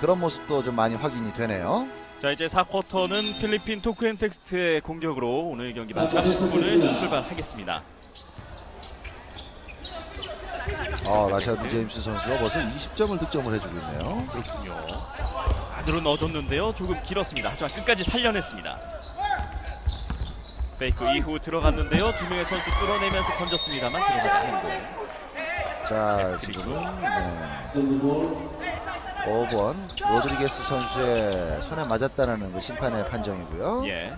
그런 모습도 좀 많이 확인이 되네요. 자 이제 4쿼터는 필리핀 토크앤텍스트의 공격으로 오늘 경기 마지막 10분을 출발하겠습니다. 어, 라샤드 제임스 선수가 벌써 20점을 득점을 해주고 있네요. 그렇군요. 안으로 넣어줬는데요. 조금 길었습니다. 하지만 끝까지 살려냈습니다. 페이크 이후 들어갔는데요. 두 명의 선수 끌어내면서 던졌습니다만 들어가지 않은 공. 자. 지금은 네. 5번 로드리게스 선수의 손에 맞았다는 그 심판의 판정이고요. 예.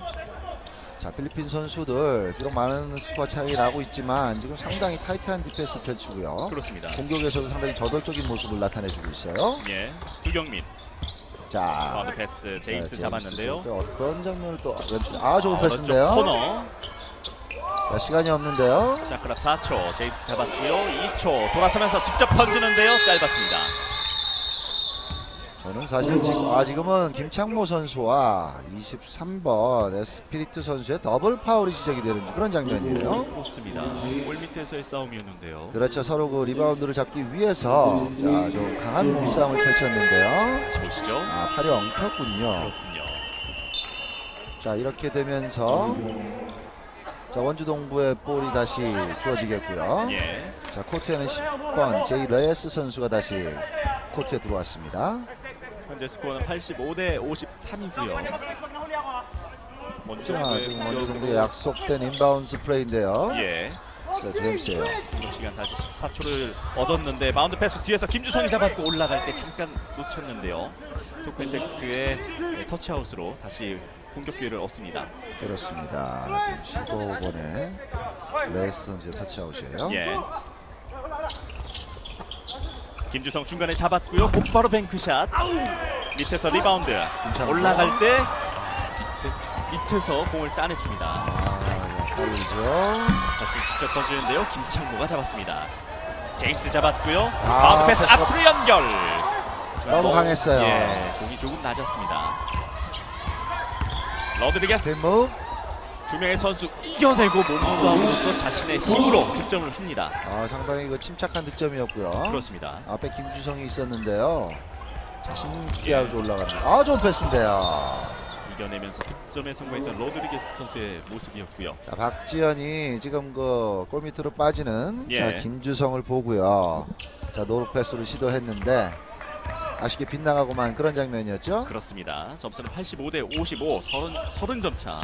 자, 필리핀 선수들 비록 많은 스코어 차이 나고 있지만 지금 상당히 타이트한 디펜스를 펼치고요. 그렇습니다. 공격에서도 상당히 저돌적인 모습을 나타내주고 있어요. 예. 두경민. 자, 바운드 패스 제임스 네, 잡았는데요. 또 어떤 장면을 또 연출? 아, 좋은 아, 패스인데요. 코너. 자, 시간이 없는데요. 샤크랍 4초. 제임스 잡았고요. 2초. 돌아서면서 직접 던지는데요. 짧았습니다. 저는 사실 지금 아 지금은 김창모 선수와 23번 에스피리트 선수의 더블 파울이 지적이 되는 그런 장면이에요. 그렇습니다. 골 밑에서의 싸움이었는데요. 그렇죠. 서로 그 리바운드를 잡기 위해서 자, 좀 강한 몸싸움을 펼쳤는데요. 다시 보시죠. 아, 팔이 엉켰군요. 그렇군요. 자, 이렇게 되면서 자, 원주 동부의 볼이 다시 주어지겠고요. 예. 자, 코트에는 10번 제이 레스 선수가 다시 코트에 들어왔습니다. 현재 스코어는 85대 53이고요. 자, 지금 원주동부의 약속된 인바운스 플레이인데요. 예. 자, 제임스예요. 시간 다시 14초를 얻었는데 마운드 패스 뒤에서 김주성이 잡았고 올라갈 때 잠깐 놓쳤는데요. 토크앤텍스트의 터치아웃으로 다시 공격 기회를 얻습니다. 그렇습니다. 지금 15번에 레이스 선수의 터치아웃이에요. 예. 김주성 중간에 잡았고요. 곧바로 뱅크샷. 밑에서 리바운드. 올라갈 때 밑에, 밑에서 공을 따냈습니다. 아, 걸리죠. 자신 직접 던지는데요. 김창모가 잡았습니다. 제임스 잡았고요. 아, 바운드 패스 패스가 앞으로 연결. 너무 강했어요. 예, 공이 조금 낮았습니다. 러드리게스 스팀무 두 명의 선수 이겨내고 몸싸움으로써 자신의 힘으로 득점을 합니다. 아, 상당히 그 침착한 득점이었고요. 그렇습니다. 앞에 김주성이 있었는데요. 자신 있게 아주 올라갑니다. 아, 좋은 패스인데요. 이겨내면서 득점에 성공했던 로드리게스 선수의 모습이었고요. 자, 박지현이 지금 그 골밑으로 빠지는 예. 자, 김주성을 보고요. 자, 노루 패스를 시도했는데 아쉽게 빗나가고만 그런 장면이었죠. 그렇습니다. 점수는 85 대 55, 30, 30점 차.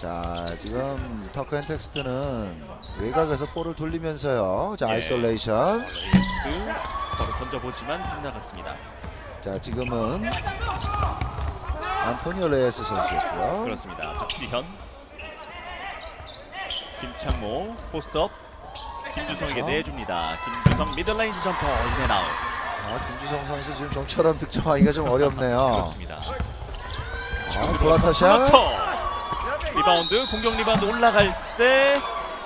자 지금 터크 앤 텍스트는 외곽에서 볼을 돌리면서요 자 예. 아이솔레이션 레이스 바로 던져보지만 빗나갔습니다. 자 지금은 안토니오 레이스 선수였고요 그렇습니다. 박지현, 김창모, 포스트업, 김주성에게. 내줍니다. 김주성 미들레인지 점퍼 인앤 아웃. 아 김주성 선수 지금 좀처럼 득점하기가 좀 어렵네요 그렇습니다. 아 플라타샷 플러터 리바운드 공격 리바운드 올라갈 때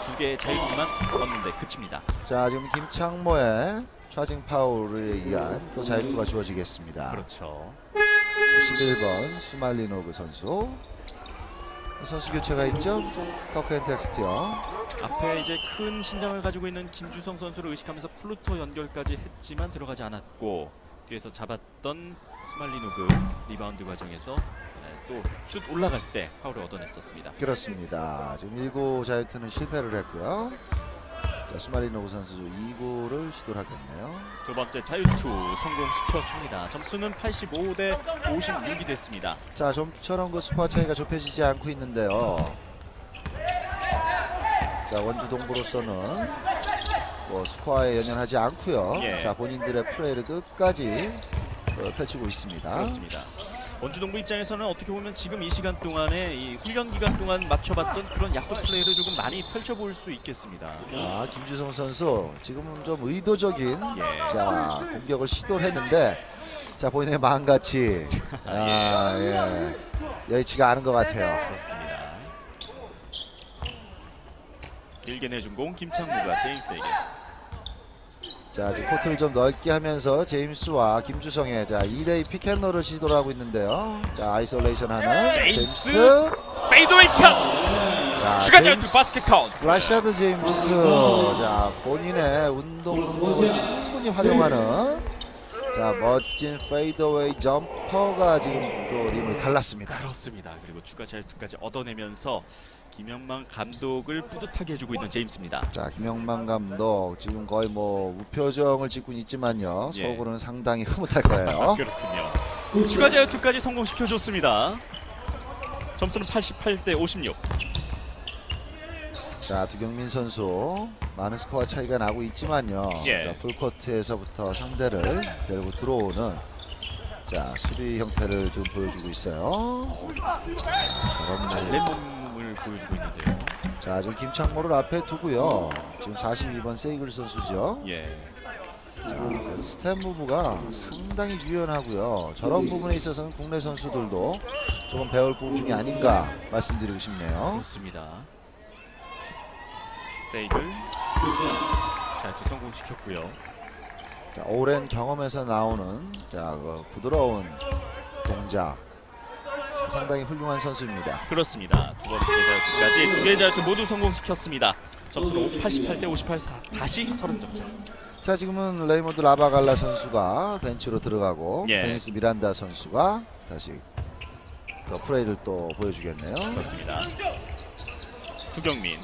두 개의 자유투만 얻는데 그칩니다. 자 지금 김창모의 차징 파울에 의한 또 자유투가 주어지겠습니다 그렇죠. 11번 수말리노그 선수 선수 교체가 있죠 터크 앤 텍스트요 앞에 이제 큰 신장을 가지고 있는 김주성 선수를 의식하면서 플루토 연결까지 했지만 들어가지 않았고 뒤에서 잡았던 스말리노그 리바운드 과정에서 또 슛 올라갈 때 파울을 얻어냈었습니다. 그렇습니다. 지금 1구 자유투는 실패를 했고요. 자, 수마리노브 선수 2구를 시도를 하겠네요. 두 번째 자유투 성공시켜줍니다. 점수는 85 대 56이 됐습니다. 자, 좀처럼 그 스코어 차이가 좁혀지지 않고 있는데요. 자, 원주 동부로서는 뭐 스코어에 연연하지 않고요. 예. 자, 본인들의 플레이를 끝까지 어, 펼치고 있습니다. 그렇습니다. 원주동부 입장에서는 어떻게 보면 지금 이 시간 동안에 이 훈련 기간 동안 맞춰봤던 그런 약속 플레이를 조금 많이 펼쳐볼 수 있겠습니다. 자, 김주성 선수 지금은 좀 의도적인 예. 자 공격을 시도를 했는데 자 본인의 마음같이 아, 예. 여의치가 않은 것 같아요. 그렇습니다. 길게 내준 공 김창무가 제임스에게 자 지금 코트를 좀 넓게 하면서 제임스와 김주성의 자 2대2 피켓롤을 시도를 하고 있는데요. 자 아이솔레이션 하는 제임스. 제임스. 페이드웨이 샷! 제임스. 자유투 바스켓 카운트. 라샤드 제임스 자 본인의 운동 능력을 충분히 활용하는 자 멋진 페이더웨이 점퍼가 지금 또 림을 갈랐습니다. 그렇습니다. 그리고 추가 자유투까지 얻어내면서 김영만 감독을 뿌듯하게 해주고 있는 제임스입니다. 자 김영만 감독 지금 거의 뭐 우표정을 짓고 있지만요 예. 속으로는 상당히 흐뭇할 거예요. 그렇군요. 추가 자유투까지 성공시켜줬습니다. 점수는 88 대 56. 자 두경민 선수 많은 스코어 차이가 나고 있지만요. 예. 자, 풀코트에서부터 상대를 데리고 들어오는 자 수비 형태를 좀 보여주고 있어요. 저런 잘된 몸을 보여주고 있는데요. 자 지금 김창모를 앞에 두고요. 지금 42번 세이글 선수죠. 예. 자, 스텝 무브가 상당히 유연하고요. 저런 부분에 있어서는 국내 선수들도 조금 배울 부분이 아닌가 말씀드리고 싶네요. 그렇습니다. 세이글 자유투 성공시켰고요. 자, 오랜 경험에서 나오는 자, 그 부드러운 동작 상당히 훌륭한 선수입니다. 그렇습니다. 두 번째 자유투까지 두개 자유투 모두 성공시켰습니다. 점수는 88 대 58 사- 다시 30점 차. 자 지금은 레이몬드 라바갈라 선수가 벤치로 들어가고 예. 데니스 미란다 선수가 다시 그 플레이를 또 보여주겠네요. 그렇습니다. 두경민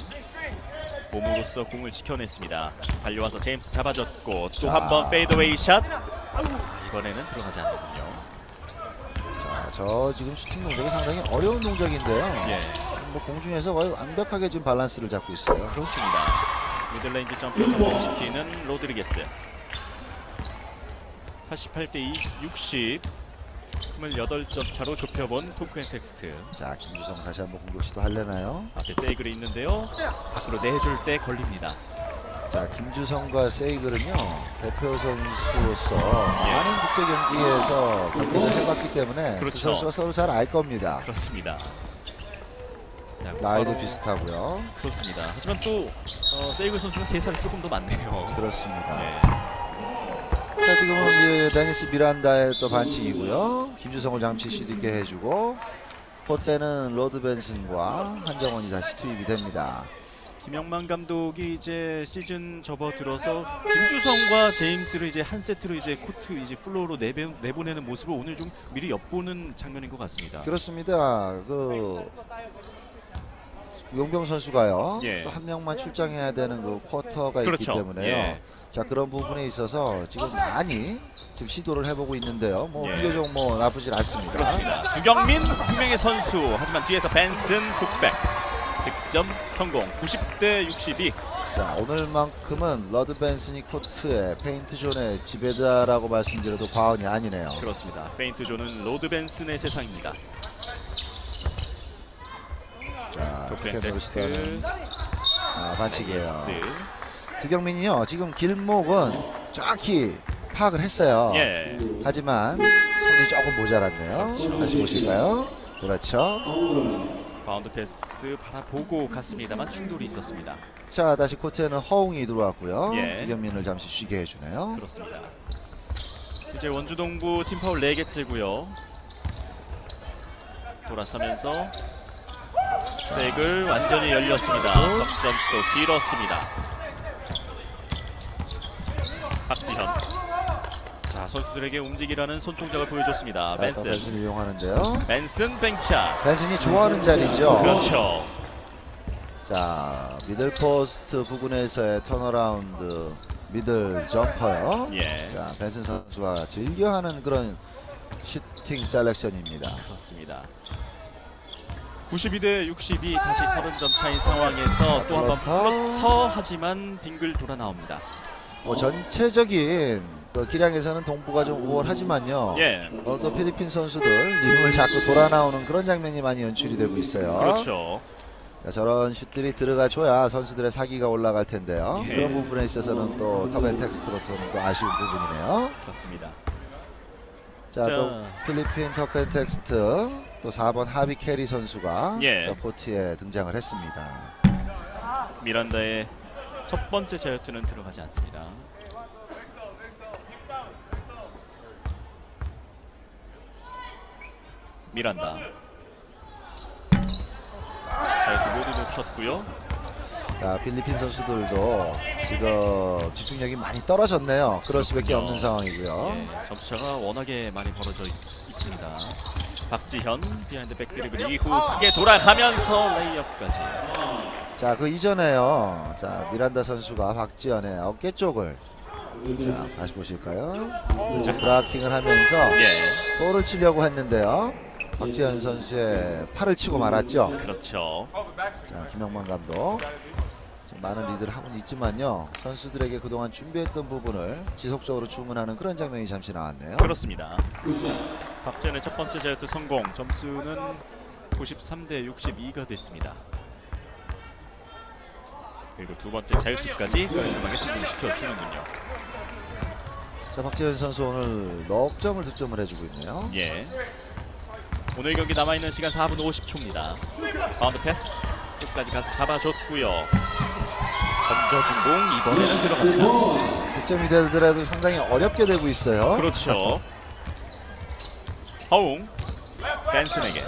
몸으로써 공을 지켜냈습니다. 달려와서 제임스 잡아줬고 또 자. 한번 페이드웨이 샷. 아, 이번에는 들어가지 않는군요. 자, 저 지금 슈팅 동작이 상당히 어려운 동작인데요. 예, 뭐 공중에서 거의 완벽하게 지금 밸런스를 잡고 있어요. 그렇습니다. 미들레인지 점프 성공시키는 로드리게스. 88 대 60. 28점 차로 좁혀본 토크앤 텍스트. 자 김주성 다시 한번 공격 시도하려나요? 앞에 세이글이 있는데요. 밖으로 내줄 때 걸립니다. 자 김주성과 세이글은요 대표 선수로서 예. 많은 국제 경기에서 경기를 해봤기 때문에 두 그렇죠. 선수가 서로 잘 알 겁니다. 그렇습니다. 자, 나이도 비슷하고요. 그렇습니다. 하지만 또 어, 세이글 선수가 세 살이 조금 더 많네요. 그렇습니다. 네. 자 지금은 이 데니스 미란다의 또 반칙이고요. 김주성을 잠시 쉬게 해주고 포테는 로드 벤슨과 한정원이 다시 투입이 됩니다. 김영만 감독이 이제 시즌 접어들어서 김주성과 제임스를 이제 한 세트로 이제 코트 이제 플로어로 내보, 내보내는 모습을 오늘 좀 미리 엿보는 장면인 것 같습니다. 그렇습니다. 그 용병 선수가요. 예. 또한 명만 출장해야 되는 그 쿼터가 그렇죠. 있기 때문에요. 예. 자 그런 부분에 있어서 지금 많이 지금 시도를 해보고 있는데요. 뭐 예. 비교적 뭐 나쁘진 않습니다. 그렇습니다. 두경민 두 명의 선수 하지만 뒤에서 벤슨 풋백 득점 성공 90대 62 자 오늘만큼은 러드 벤슨이 코트에 페인트 존의 지배다라고 말씀드려도 과언이 아니네요. 그렇습니다. 페인트 존은 로드 벤슨의 세상입니다. 자 시도하는 텍스트 아, 반칙이에요. 예스. 두경민이요 지금 길목은 정확히 파악을 했어요. 예. 하지만 손이 조금 모자랐네요. 그렇죠. 다시 보실까요? 그렇죠. 바운드 패스 바라보고 갔습니다만 충돌이 있었습니다. 자 다시 코트에는 허웅이 들어왔고요. 예. 두경민을 잠시 쉬게 해주네요. 그렇습니다. 이제 원주동부 팀 파울 4개째고요. 돌아서면서 색을 완전히 열렸습니다. 석점 시도 길었습니다. 박지현. 자 선수들에게 움직이라는 손동작을 보여줬습니다. 자, 벤슨. 벤슨을 이용하는데요. 벤슨 뱅크샷. 벤슨이 좋아하는 자리죠. 그렇죠. 자 미들 포스트 부근에서의 턴어라운드 미들 점퍼요. 예. 자 벤슨 선수가 즐겨하는 그런 슈팅 셀렉션입니다. 그렇습니다. 92대 62 다시 30점 차인 상황에서 또 한 번. 플러터 하지만 빙글 돌아 나옵니다. 뭐 전체적인 그 기량에서는 동부가 좀 우월하지만요. 예, 어, 또 필리핀 선수들 리듬을 자꾸 돌아 나오는 그런 장면이 많이 연출이 되고 있어요. 그렇죠. 자, 저런 슛들이 들어가줘야 선수들의 사기가 올라갈 텐데요. 예. 그런 부분에 있어서는 또 터벤 텍스트로서는 또 아쉬운 부분이네요. 그렇습니다. 자, 자. 또 필리핀 터벤 텍스트 또 4번 하비 캐리 선수가 예. 또 코트에 등장을 했습니다. 미란다의 첫 번째 자유투는 들어가지 않습니다. 미란다. 자유투 모두 놓쳤고요. 자, 필리핀 선수들도 지금 집중력이 많이 떨어졌네요. 그럴 수밖에. 없는 상황이고요. 예, 점수차가 워낙에 많이 벌어져 있, 있습니다. 박지현 비하인드 백드리블 이후 크게 돌아가면서 레이업까지. 자, 그 이전에요. 자, 미란다 선수가 박지현의 어깨 쪽을 자, 다시 보실까요? 자, 브라킹을 하면서 예, 볼을 치려고 했는데요. 박지현 선수의 팔을 치고 말았죠. 그렇죠. 자, 김영만 감독. 많은 리드를 하고는 있지만요. 선수들에게 그동안 준비했던 부분을 지속적으로 주문하는 그런 장면이 잠시 나왔네요. 그렇습니다. 박지현의 첫 번째 자유투 성공. 점수는 93대 62가 됐습니다. 그리고 두 번째 자유투까지 깔끔하게 성공시켜 주는군요. 자, 박지현 선수 오늘 넉 점을 득점을 해주고 있네요. 예. 오늘 경기 남아 있는 시간 4분 50초입니다. 바운드 패스 끝까지 가서 잡아줬고요. 던져준 공 이번에는 들어갑니다. 득점이 되더라도 상당히 어렵게 되고 있어요. 그렇죠. 허웅 벤슨에게.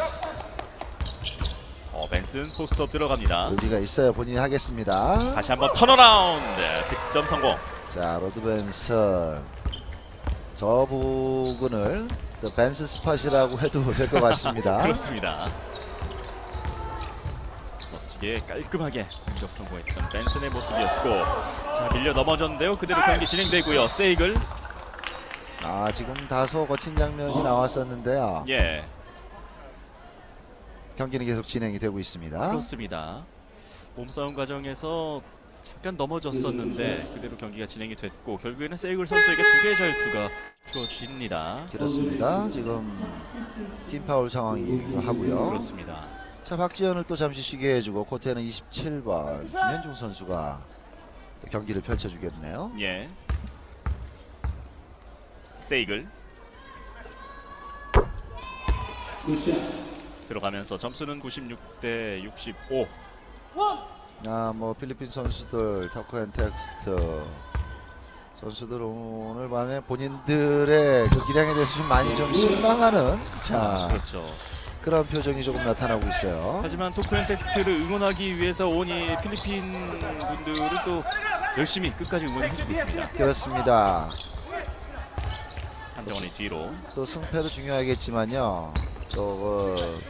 어 벤슨 포스트업 들어갑니다. 의지가 있어요. 본인이 하겠습니다. 다시 한번 턴어라운드 득점 성공. 자, 로드 벤슨. 저 부분을 또 벤슨 스팟이라고 해도 될 것 같습니다. 그렇습니다. 멋지게 깔끔하게 공격 성공했던 벤슨의 모습이었고 자 밀려 넘어졌는데요. 그대로 경기 진행되고요. 세이글 아, 지금 다소 거친 장면이 나왔었는데요. 예 경기는 계속 진행이 되고 있습니다. 그렇습니다. 몸싸움 과정에서 잠깐 넘어졌었는데 그대로 경기가 진행이 됐고 결국에는 세이글 선수에게 두 개의 자유투가 주어집니다. 그렇습니다. 지금 팀 파울 상황이기도 하고요. 그렇습니다. 자, 박지현을 또 잠시 쉬게 해주고 코트에는 27번 김현중 선수가 또 경기를 펼쳐주겠네요. 예. 세이글 들어가면서 점수는 96 대 65. 아, 뭐 필리핀 선수들 터커 앤 텍스트 선수들 오늘 밤에 본인들의 그 기량에 대해서 좀 많이 좀 실망하는 자 그렇죠. 그런 표정이 조금 나타나고 있어요. 하지만 토크앤 텍스트를 응원하기 위해서 온 이 필리핀 분들은 또 열심히 끝까지 응원해주고 있습니다. 그렇습니다. 한정원이 뒤로. 또 승패도 중요하겠지만요. 또 그,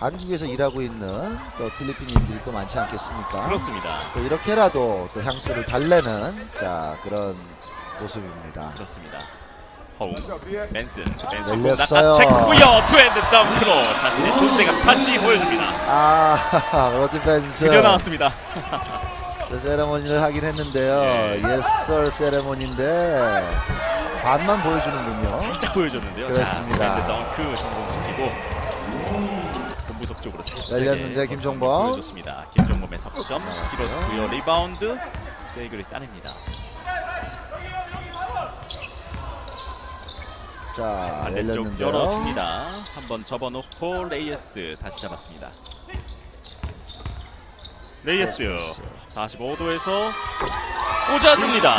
한국에서 일하고 있는 또 필리핀인들이 또 많지 않겠습니까? 그렇습니다. 또 이렇게라도 또 향수를 달래는 자 그런 모습입니다. 그렇습니다. 허웅, 벤슨, 벤슨 열렸어요. 낚아챘고요. 투핸드 덩크로 자신의 존재감 다시 보여줍니다. 아 로드 벤슨 드디어 나왔습니다. 그 세레모니를 하긴 했는데요. 예. 예썰 세레모니인데 반만 보여주는군요. 살짝 보여줬는데요. 그렇습니다. 자, 투핸드 덩크 성공시키고 본부석 쪽으로 살짝 열렸는데 김종범. 보여줬습니다. 김종범의 석점 길었고요. 리바운드 세이글이 따냅니다. 자 반대쪽 열렸는데요. 열어줍니다. 한번 접어놓고 레이에스 다시 잡았습니다. 레이에스 45도에서 꽂아줍니다.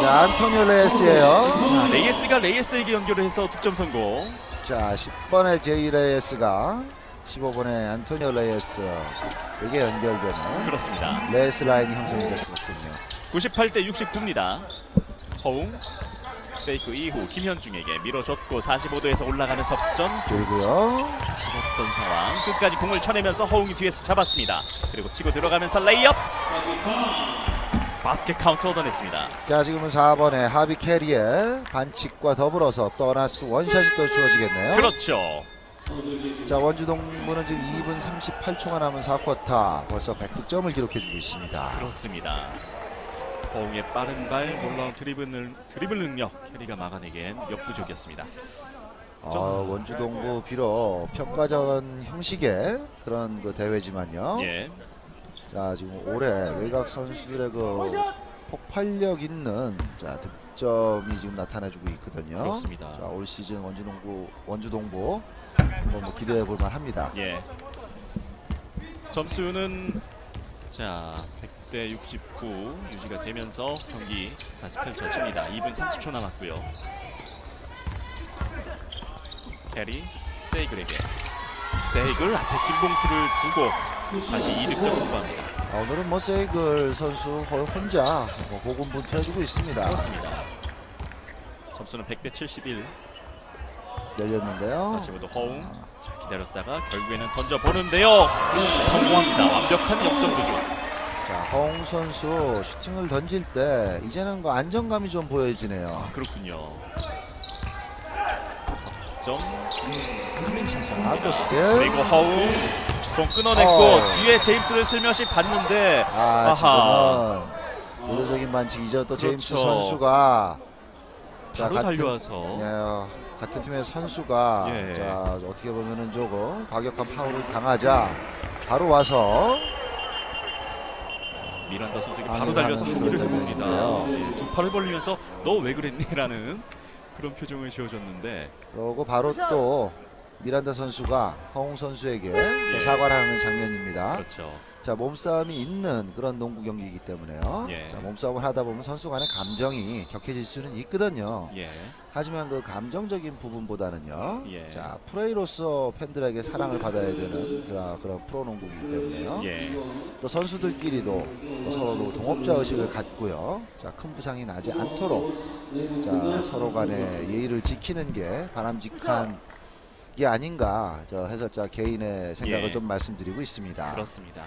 자 안토니오 레스예요. 자, 레이에스가 레이에스에게 연결을 해서 득점 성공. 자 10번의 제이 레이스가 15번의 안토니오 레이스에게 연결되는 그렇습니다. 레이스 라인이 형성이 됐었군요. 98대 69입니다. 허웅 페이크 이후 김현중에게 밀어줬고 45도에서 올라가는 석점 길고요. 길었던 상황 끝까지 공을 쳐내면서 허웅이 뒤에서 잡았습니다. 그리고 치고 들어가면서 레이업 바스켓 카운터 얻어냈습니다. 자 지금은 4번의 하비 캐리의 반칙과 더불어서 보너스 원샷이 또 주어지겠네요. 그렇죠. 자 원주 동부는 지금 2분 38초가 남은 4쿼터 벌써 100득점을 기록해주고 있습니다. 그렇습니다. 허웅의 빠른 발 놀라운 드리블, 능- 드리블 능력 캐리가 막아내기엔 역부족이었습니다. 어, 원주 동부 비록 평가전 형식의 그런 그 대회지만요. 예, 자 지금 올해 외곽 선수들의 그 폭발력 있는 자 득점이 지금 나타나주고 있거든요. 그렇습니다. 자 올 시즌 원주 동부 원주 동부 한번 뭐 기대해 볼 만 합니다. 예. 점수는 자 100대 69 유지가 되면서 경기 다시 펼쳐집니다. 2분 30초 남았고요. 캐리 세이글에게 세이글 앞에 김봉수를 두고 다시 2득점 성공합니다. 아, 오늘은 뭐 세이글 선수 거의 혼자 뭐 고군분투해주고 있습니다. 그렇습니다. 점수는 100대 71. 열렸는데요. 모두 허웅. 자, 기다렸다가 결국에는 던져 보는데요. 성공합니다. 완벽한 역전 조준. 자, 허웅 선수 슈팅을 던질 때 이제는 그 안정감이 좀 보여지네요. 아, 그렇군요. 석점 클린샷이었습니다. 아또 스틸. 그리고 허웅 공 끊어냈고 어. 뒤에 제임스를 슬며시 봤는데 아, 아하. 지금은 의도적인 반칙이죠. 또 제임스 그렇죠. 선수가 자, 바로 같은- 달려와서 예, 같은 팀의 선수가 예. 자 어떻게 보면은 조금 과격한 파울을 당하자 바로 와서 미란다 선수에게 아, 바로 네, 달려서 하는 한기를 그런. 장면인데요. 예, 두 팔을 벌리면서 너 왜 그랬니?라는 그런 표정을 지어줬는데 그러고 바로 또 미란다 선수가 허웅 선수에게 또 사과를 하는 장면입니다. 그렇죠. 자 몸싸움이 있는 그런 농구 경기이기 때문에요. 예. 자, 몸싸움을 하다 보면 선수 간의 감정이 격해질 수는 있거든요. 예, 하지만 그 감정적인 부분보다는요. 예. 자 프레이로서 팬들에게 사랑을 받아야 되는 그런, 그런 프로농구이기 때문에요. 예, 또 선수들끼리도 또 서로 동업자 의식을 갖고요. 자큰 부상이 나지 않도록 자 서로 간의 예의를 지키는 게 바람직한 게 아닌가 저 해설자 개인의 생각을 예. 좀 말씀드리고 있습니다. 그렇습니다.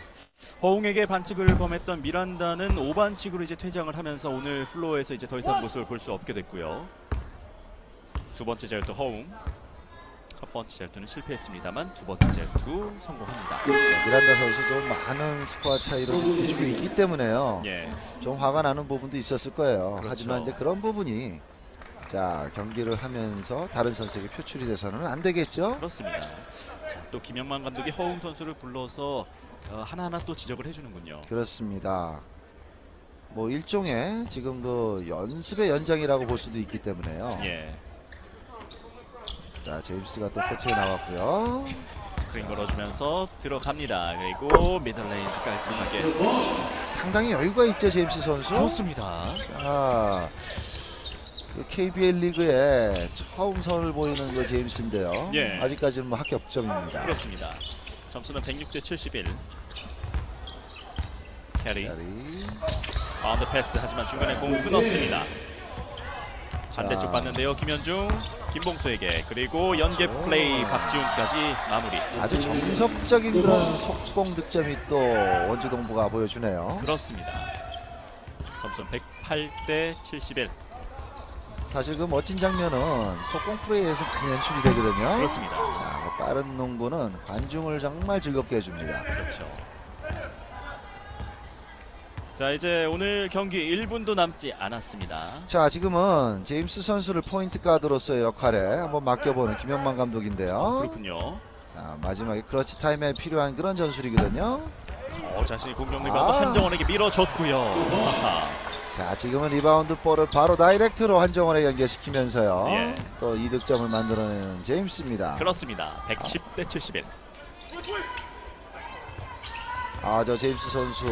허웅에게 반칙을 범했던 미란다는 5반칙으로 이제 퇴장을 하면서 오늘 플로어에서 이제 더 이상 모습을 볼 수 없게 됐고요. 두 번째 제일투 허웅. 첫 번째 제일투는 실패했습니다만 두 번째 제일투 성공합니다. 미란다 선수도 많은 스코어 차이로 뒤지고 있기 때문에요. 예, 좀 화가 나는 부분도 있었을 거예요. 그렇죠. 하지만 이제 그런 부분이 자 경기를 하면서 다른 선수에게 표출이 돼서는 안 되겠죠. 그렇습니다. 자, 또 김영만 감독이 허웅 선수를 불러서 어, 하나하나 또 지적을 해주는군요. 그렇습니다. 뭐 일종의 지금 그 연습의 연장이라고 볼 수도 있기 때문에요. 예, 자 제임스가 또 코트에 나왔고요. 스크린 걸어주면서 들어갑니다. 그리고 미들레인지 깔끔하게 상당히 여유가 있죠 제임스 선수. 그렇습니다. 자, 그 KBL 리그에 처음 선을 보이는 그 제임스인데요. 예. 아직까지는 뭐 합격점입니다. 그렇습니다. 점수는 106대 71. 캐리. 바운드 패스 하지만 중간에 공 끊었습니다. 반대쪽 자. 봤는데요. 김현중, 김봉수에게 그리고 연계 플레이 박지훈까지 마무리. 아주 정석적인 그런 속공 득점이 또 원주 동부가 보여주네요. 그렇습니다. 점수는 108대 71. 사실 그 멋진 장면은 속공 플레이에서 많이 연출이 되거든요. 그렇습니다. 자, 그 빠른 농구는 관중을 정말 즐겁게 해줍니다. 그렇죠. 자 이제 오늘 경기 1분도 남지 않았습니다. 자, 지금은 제임스 선수를 포인트 가드로서의 역할에 한번 맡겨보는 김영만 감독인데요. 그렇군요. 자, 마지막에 크러치 타임에 필요한 그런 전술이거든요. 어, 자신이 공격 리바운드 아. 한정원에게 밀어줬고요. 아하. 자, 지금은 리바운드 볼을 바로 다이렉트로 한정원에 연결시키면서요. 예. 또 이득점을 만들어내는 제임스입니다. 그렇습니다. 110 대 71. 아, 저 제임스 선수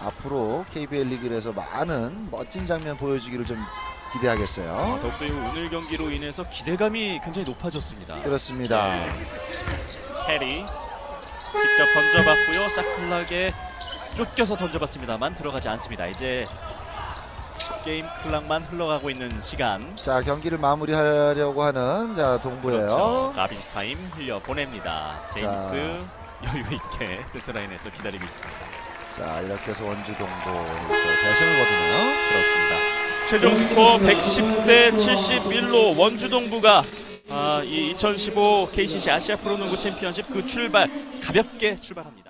앞으로 KBL 리그에서 많은 멋진 장면 보여주기를 좀 기대하겠어요. 아, 더욱더 이 오늘 경기로 인해서 기대감이 굉장히 높아졌습니다. 그렇습니다. 네. 해리 직접 던져봤고요. 샤클락에 쫓겨서 던져봤습니다만 들어가지 않습니다. 이제 게임 클락만 흘러가고 있는 시간. 자, 경기를 마무리하려고 하는 자, 동부예요. 그렇죠. 가비지 타임 흘려 보냅니다. 제임스 자. 여유 있게 세트 라인에서 기다리고 있습니다. 자, 이렇게 해서 원주 동부 대승을 거두네요. 그렇습니다. 최종 스코어 110대 71로 원주 동부가 아, 이2015 KCC 아시아 프로농구 챔피언십 그 출발 가볍게 출발합니다.